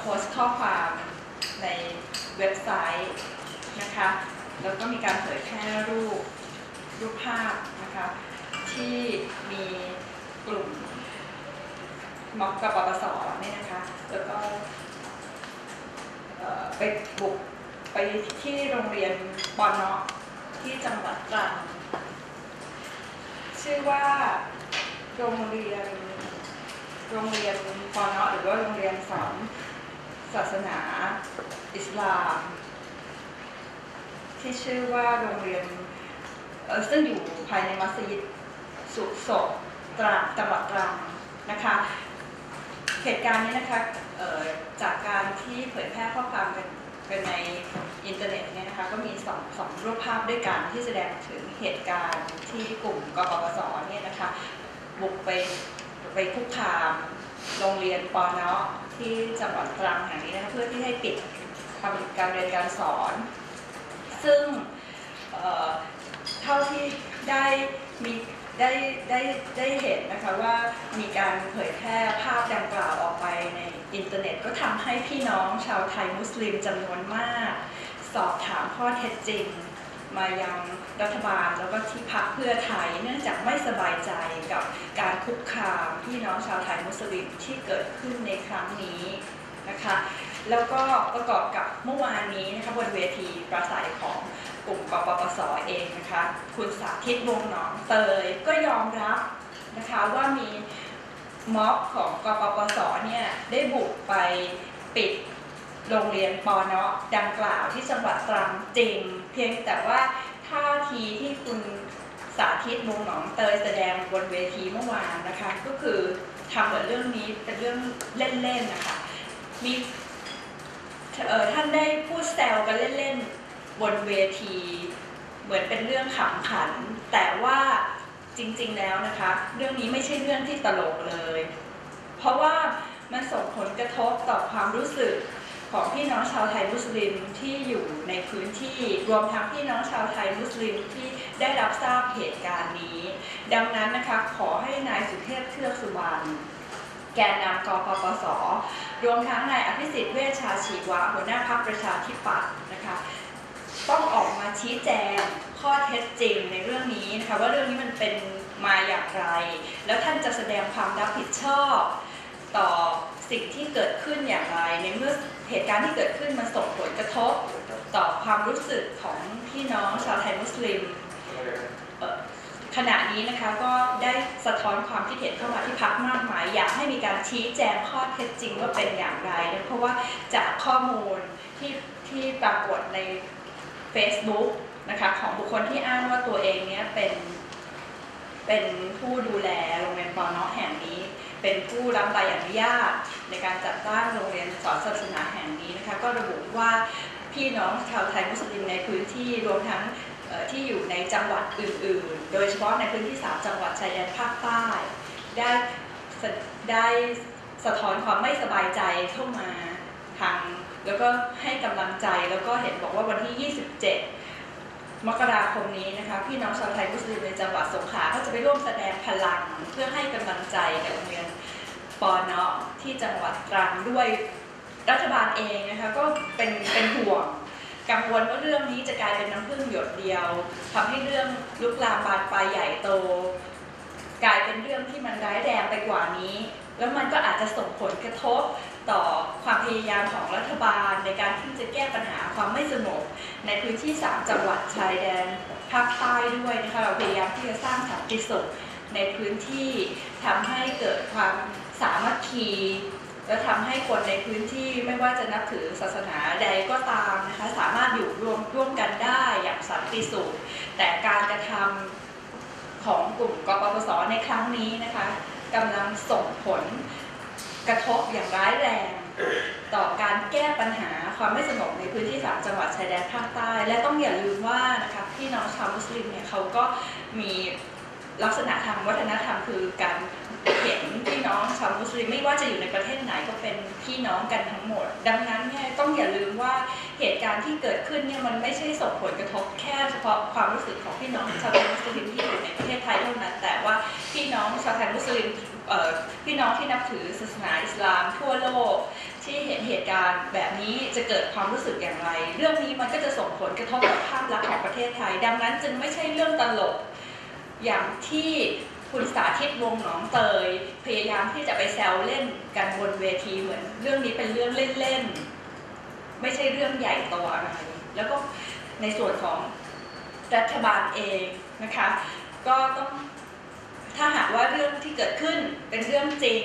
โพสต์ข้อความในเว็บไซต์นะคะ แล้วก็มีการเผยแพร่รูปรูปภาพนะคะที่มีกลุ่มม็อบกับปปสเนี่ยนะคะ แล้วก็ไปบุกไปที่โรงเรียนปอนเนาะที่จังหวัดตรังชื่อว่าโรงเรียนโรงเรียนปอนเนาะหรือว่าโรงเรียนสอน ศาสนา อิสลาม ที่ชื่อว่าโรงเรียนเอ่อซึ่งอยู่ภายในมัสยิดสุโสดตรังจังหวัดตรังนะคะเหตุการณ์นี้นะคะจากการที่เผยแพร่ข้อความกันกันในอินเทอร์เน็ตเนี่ยนะคะก็มีสองสองรูปภาพด้วยกันที่แสดงถึงเหตุการณ์ที่กลุ่มกปปสเนี่ยนะคะบุกไปไปคุกคาม ปอเนาะที่จังหวัดตรังแห่งนี้นะคะเพื่อที่ให้ปิดทำการเรียนการสอน ซึ่งเอ่อเท่าที่ได้มีได้ได้ได้เห็นนะคะว่ามีการเผยแพร่ภาพดังกล่าวออกไปในอินเทอร์เน็ตก็ทำให้พี่น้องชาวไทยมุสลิมจำนวนมาก สอบถามข้อเท็จจริง มายังรัฐบาลแล้วก็ที่พักเพื่อไทย เนื่องจากไม่สบายใจกับการคุกคามพี่น้องชาวไทยมุสลิมที่เกิดขึ้นในครั้งนี้นะคะแล้วก็ประกอบกับเมื่อวานนี้นะคะบนเวทีประสัยของกลุ่มกปปสเองนะคะคุณสาธิตวงหนองเตยก็ยอมรับนะคะว่ามีม็อบของกปปสเนี่ยได้บุกไปปิดโรงเรียนปอเนาะดังกล่าวที่จังหวัดตรังจริง พียงแต่ว่าท่าทีที่คุณสาธิตวงหนองเตยแสดงบนเวทีเมื่อวานนะคะ ก็คือทำเหมือนเรื่องนี้เป็นเรื่องเล่นๆนะคะมีเออท่านได้พูดแซวกันเล่นๆบนเวที เหมือนเป็นเรื่องขำขัน แต่ว่าจริงๆแล้วนะคะ เรื่องนี้ไม่ใช่เรื่องที่ตลกเลย เพราะว่ามันส่งผลกระทบต่อความรู้สึก ของพี่น้องชาวไทยมุสลิมที่อยู่ในพื้นที่รวมทั้งพี่น้องชาวไทยมุสลิมที่ได้รับทราบเหตุการณ์นี้ ดังนั้นนะคะขอให้นายสุเทพเทือกสุบรรณแกนนำกปปส รวมทั้งนายอภิสิทธิ์เวชชาชีวะหัวหน้าพรรคประชาธิปัตย์นะคะต้องออกมาชี้แจงข้อเท็จจริงในเรื่องนี้นะคะว่าเรื่องนี้มันเป็นมาอย่างไร แล้วท่านจะแสดงความรับผิดชอบ ต่อสิ่งที่เกิดขึ้นอย่างไรในเมื่อ เหตุการณ์ที่เกิดขึ้นมันส่งผลกระทบต่อความรู้สึกของพี่น้องชาวไทยมุสลิมขณะนี้นะคะก็ได้สะท้อนความคิดเห็นเข้ามาที่พักมากมาย อยากให้มีการชี้แจงข้อเท็จจริงว่าเป็นอย่างไรนะเพราะว่าจากข้อมูลที่ที่ปรากฏใน Facebook นะคะของบุคคลที่อ้างว่าตัวเองเนี้ยเป็นเป็นผู้ดูแลโรงเรียนปอนอแห่งนี้ เป็นผู้รับใบอนุญาต ในการจัดตั้งโรงเรียนสอนศาสนาแห่งนี้นะคะก็ระบุว่าพี่น้องชาวไทยมุสลิมในพื้นที่รวมทั้งที่อยู่ในจังหวัดอื่น ๆ โดยเฉพาะในพื้นที่ 3 จังหวัดชายแดนภาคใต้ได้ได้สะท้อนความไม่สบายใจเข้ามาทางแล้วก็ให้กำลังใจแล้วก็เห็นบอกว่าวันที่ 27 มกราคมนี้นะคะพี่น้องชาวไทยมุสลิมในจังหวัดสงขลาก็จะไปร่วมแสดงพลังเพื่อให้กำลังใจกับโรงเรียนปอเนาะที่จังหวัดตรังด้วยรัฐบาลเองนะคะก็เป็นเป็นห่วงกังวลว่าเรื่องนี้จะกลายเป็นน้ำพึ่งหยดเดียวทำให้เรื่องลุกลามบานปลายใหญ่โต กลายเป็นเรื่องที่มันร้ายแรงไปกว่านี้ แล้วมันก็อาจจะส่งผลกระทบต่อความพยายามของรัฐบาล ในการที่จะแก้ปัญหาความไม่สงบในพื้นที่ 3 จังหวัดชายแดนภาคใต้ด้วยนะคะเราพยายามที่จะสร้างสันติสุขในพื้นที่ทำให้เกิดความสามัคคี และทำให้คนในพื้นที่ไม่ว่าจะนับถือศาสนาใดก็ตามนะคะสามารถอยู่รวมร่วมกันได้อย่างสันติสุขแต่การกระทำ ของกลุ่มกปปสในครั้งนี้นะคะกำลังส่งผลกระทบอย่างร้ายแรง ต่อการแก้ปัญหาความไม่สงบในพื้นที่สามจังหวัดชายแดนภาคใต้ และต้องอย่าลืมว่านะคะพี่น้องชาวมุสลิมเนี่ยเขาก็มี ลักษณะทางวัฒนธรรมคือการเห็นพี่น้องชาวมุสลิมไม่ว่าจะอยู่ในประเทศไหนก็เป็นพี่น้องกันทั้งหมด ดังนั้นเนี่ยต้องอย่าลืมว่าเหตุการณ์ที่เกิดขึ้นเนี่ยมันไม่ใช่ส่งผลกระทบแค่เฉพาะความรู้สึกของพี่น้องชาวมุสลิมที่อยู่ในประเทศไทยเท่านั้น แต่ว่าพี่น้องชาวไทยมุสลิมพี่น้องที่นับถือศาสนาอิสลามทั่วโลกที่เห็นเหตุการณ์แบบนี้จะเกิดความรู้สึกอย่างไร เรื่องนี้มันก็จะส่งผลกระทบกับภาพลักษณ์ของประเทศไทย ดังนั้นจึงไม่ใช่เรื่องตลก อย่างที่คุณสาธิตวงหนองเตย พยายามที่จะไปแซวเล่นกันบนเวทีเหมือน เรื่องนี้เป็นเรื่องเล่นๆ ไม่ใช่เรื่องใหญ่โตอะไร แล้วก็ในส่วนของรัฐบาลเองนะคะ ก็ต้องถ้าหากว่าเรื่องที่เกิดขึ้นเป็นเรื่องจริง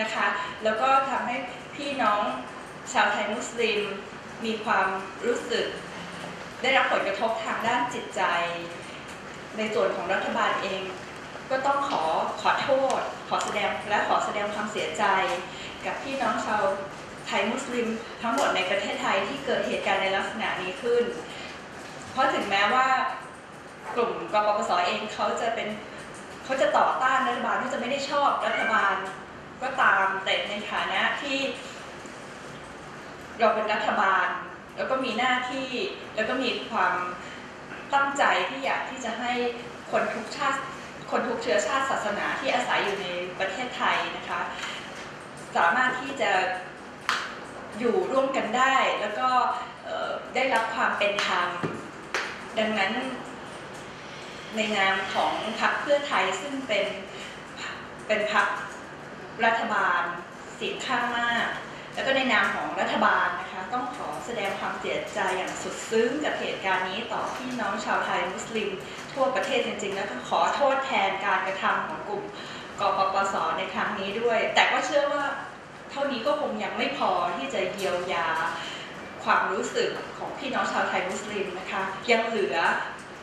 นะคะ แล้วก็ทำให้พี่น้องชาวไทยมุสลิมมีความรู้สึก ได้รับผลกระทบทางด้านจิตใจ ในส่วนของรัฐบาลเอง ก็ต้องขอขอโทษ ขอแสดงและขอแสดงความเสียใจ กับพี่น้องชาวไทยมุสลิมทั้งหมดในประเทศไทยที่เกิดเหตุการณ์ในลักษณะนี้ขึ้น เพราะถึงแม้ว่ากลุ่มกปปสเองเขาจะเป็นเขาจะต่อต้านรัฐบาลเขาจะไม่ได้ชอบรัฐบาลก็ตามแต่ในฐานะที่เราเป็นรัฐบาล แล้วก็มีหน้าที่แล้วก็มีความ ตั้งใจที่อยากที่จะให้คนทุกชาติคนทุกเชื้อชาติศาสนาที่อาศัยอยู่ในประเทศไทยนะคะ สามารถที่จะอยู่ร่วมกันได้ แล้วก็ได้รับความเป็นธรรมดังนั้นในนามของพรรคเพื่อไทยซึ่งเป็นเป็นพรรครัฐบาลเสียงข้างมาก แล้วก็ในนามของรัฐบาลนะคะ ต้องขอแสดงความเสียใจอย่างสุดซึ้งกับเหตุการณ์นี้ต่อพี่น้องชาวไทยมุสลิม ทั่วประเทศจริง ๆ แล้วก็ขอโทษแทนการกระทำของกลุ่มกปปสในครั้งนี้ด้วย แต่ก็เชื่อว่าเท่านี้ก็คงยังไม่พอที่จะเยียวยาความรู้สึกของพี่น้องชาวไทยมุสลิมนะคะ ยังเหลือ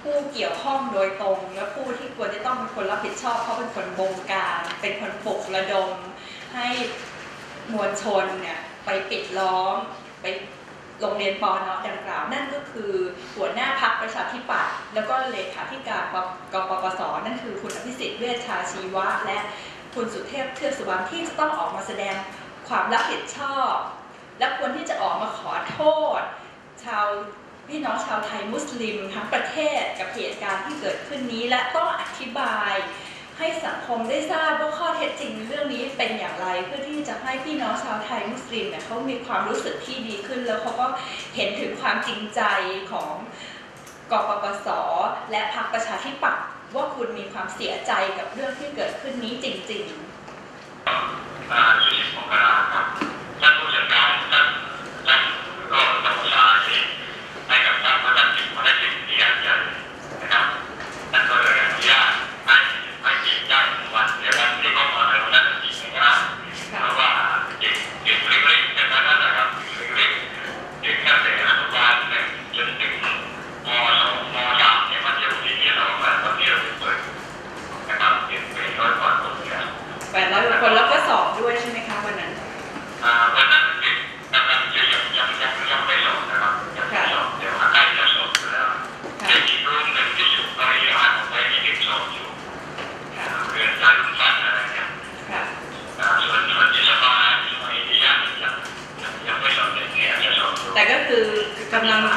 ผู้เกี่ยวข้องโดยตรง และผู้ที่ควรจะต้องเป็นคนรับผิดชอบเพราะเป็นคนบงการ เป็นคนปลุกระดมให้ มวลชนเนี่ยไปปิดล้อมไปโรงเรียนปอนอดังกล่าว นั่นก็คือหัวหน้าพักประชาธิปัตย์แล้วก็เลขาธิการกปปส นั่นคือคุณอภิสิทธิ์เวชชาชีวะ และคุณสุเทพเทือกสุวรรณที่จะต้องออกมาแสดงความรับผิดชอบ และควรที่จะออกมาขอโทษ ชาวพี่น้องชาวไทยมุสลิมทั้งประเทศกับเหตุการณ์ที่เกิดขึ้นนี้ และต้องอธิบายให้สังคมได้ทราบว่าข้อเท็จจริง เป็นอย่างไรเพื่อที่จะให้พี่น้องชาวไทยมุสลิมเนี่ยเขามีความรู้สึกที่ดีขึ้น แล้วเขาก็เห็นถึงความจริงใจของกปปส และพรรคประชาธิปัตย์ว่าคุณมีความเสียใจกับเรื่องที่เกิดขึ้นนี้จริง ๆ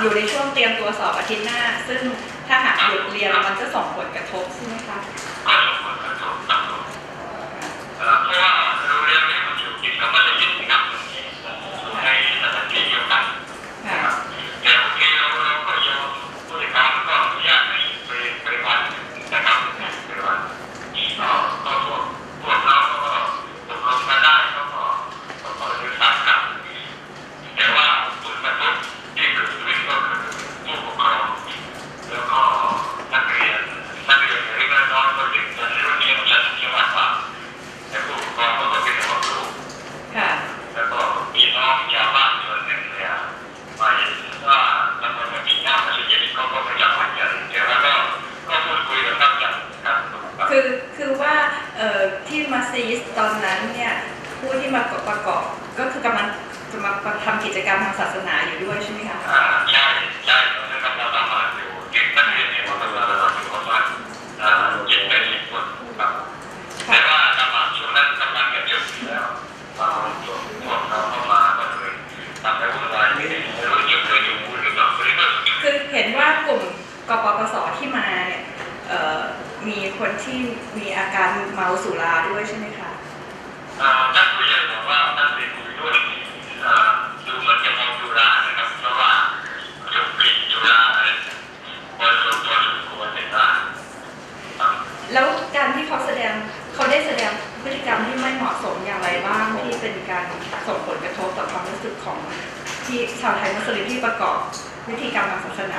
อยู่ในช่วงเตรียมตัวสอบอาทิตย์หน้า ซึ่งถ้าหากหยุดเรียนมันจะส่งผลกระทบใช่ไหมคะ ก็สมควรกระทบต่อเอ่อเพราะว่าโรงเรียนนี้มันอยู่ติดกับมัสยิดนะครับอยู่ในสถานที่เดียวกัน ค่ะ แต่โอเคเราเราก็ยอมผู้จัดการก็อนุญาตให้ไปไปวัดนะครับไปวัดก็ก็พวกพวกเราก็ตกลงมาได้ก็ก็ก็ก็เดินตามกันแต่ว่าผลกระทบที่เกิดขึ้นก็คือผู้ปกครองแล้วก็นักเรียนนักเรียนเล็กๆน้อยๆก็เด็กแต่ในโรงเรียนมันจะเยอะมากกว่าแต่ผู้ปกครองก็เป็นห่วงลูก ค่ะ แล้วก็มีน้องชาวบ้านส่วนหนึ่งเนี่ยมาเห็นว่าตำรวจมีหน้ามัสยิดเขาก็ไปจับมันกันเดี๋ยวแล้วก็ก็พูดคุยกับนักจัดการ คือ คือว่าเอ่อ ที่มาซีสตอนนั้นเนี่ยผู้ที่มาประกอบก็คือกำลังจะมาทำกิจกรรมทางศาสนาอยู่ด้วยใช่ไหมคะอ่าใช่ใช่ คนที่มีอาการเมาสุราด้วยใช่ไหมคะท่านผู้ใหญ่บอกว่าท่านเป็นผู้ด้วยดูเหมือนจะเมาสุรานะครับเพราะว่าจบกลิ่นสุราบริสุทธิ์ตัวสุขวนในบ้านแล้วการที่เขาแสดงเขาได้แสดงพฤติกรรมที่ไม่เหมาะสมอย่างไรบ้างที่เป็นการส่งผลกระทบต่อความรู้สึกของที่ชาวไทยมุสลิมที่ประกอบวิธีกรรมทางศาสนา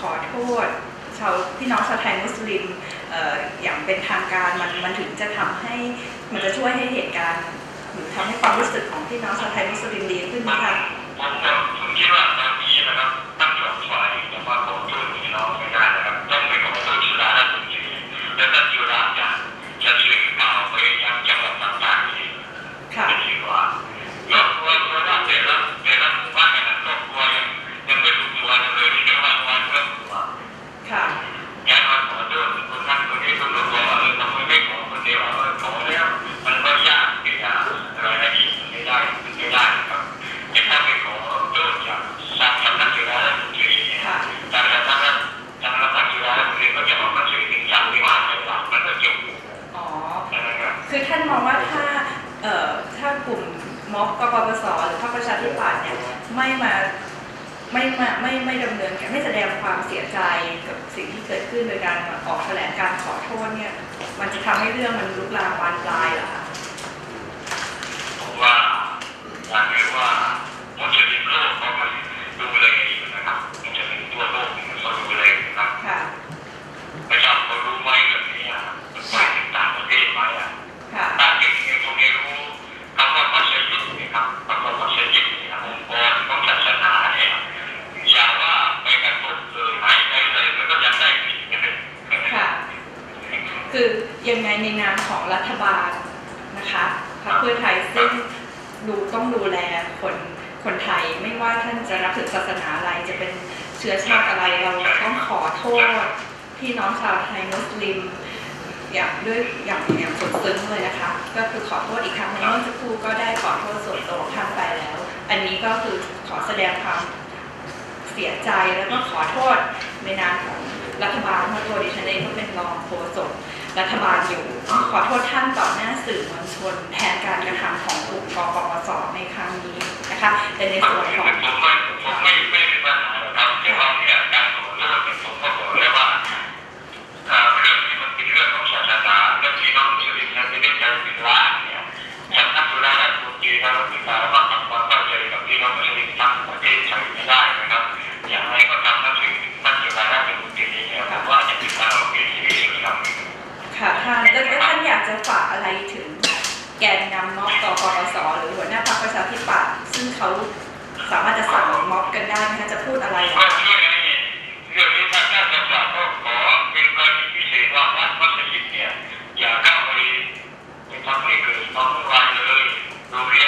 ขอโทษชาวพี่น้องชาวไทยมุสลิมออย่างเป็นทางการมันมันถึงจะทำให้มันจะช่วยให้เหตุการณ์หรือทำให้ความรู้สึกของพี่น้องชาวไทยมุสลิมดีขึ้นนะคะผมผมคิดว่า ให้เรื่องมันลุกลามบานปลายเหรอ พักพักเพื่อไทยซึ่งดูต้องดูแลคนคนไทยไม่ว่าท่านจะรับถือศาสนาอะไรจะเป็นเชื้อชาติอะไรเราต้องขอโทษพี่น้องชาวไทยมุสลิมอย่างด้วยอย่างอย่างสุดซึ้งเลยนะคะ ก็คือขอโทษอีกครั้งเมื่อสักครู่ก็ได้ขอโทษส่วนตัวท่านไปแล้ว อันนี้ก็คือขอแสดงความเสียใจแล้วก็ขอโทษในนามของรัฐบาลเพราะตัวดิฉันเองก็เป็นรองโฆษก รัฐบาลอยู่ ขอโทษท่านต่อหน้าสื่อมวลชน แทนการกระทำของกลุ่มกปปสในครั้งนี้นะคะแต่ในส่วนของผมไม่ จะฝากอะไรถึงแกนนำม็อบต่อปปสหรือหัวหน้าพรรคประชาธิปัตย์ซึ่งเขาสามารถจะสั่งม็อบกันได้นะคะจะพูดอะไรก็เราะเรียน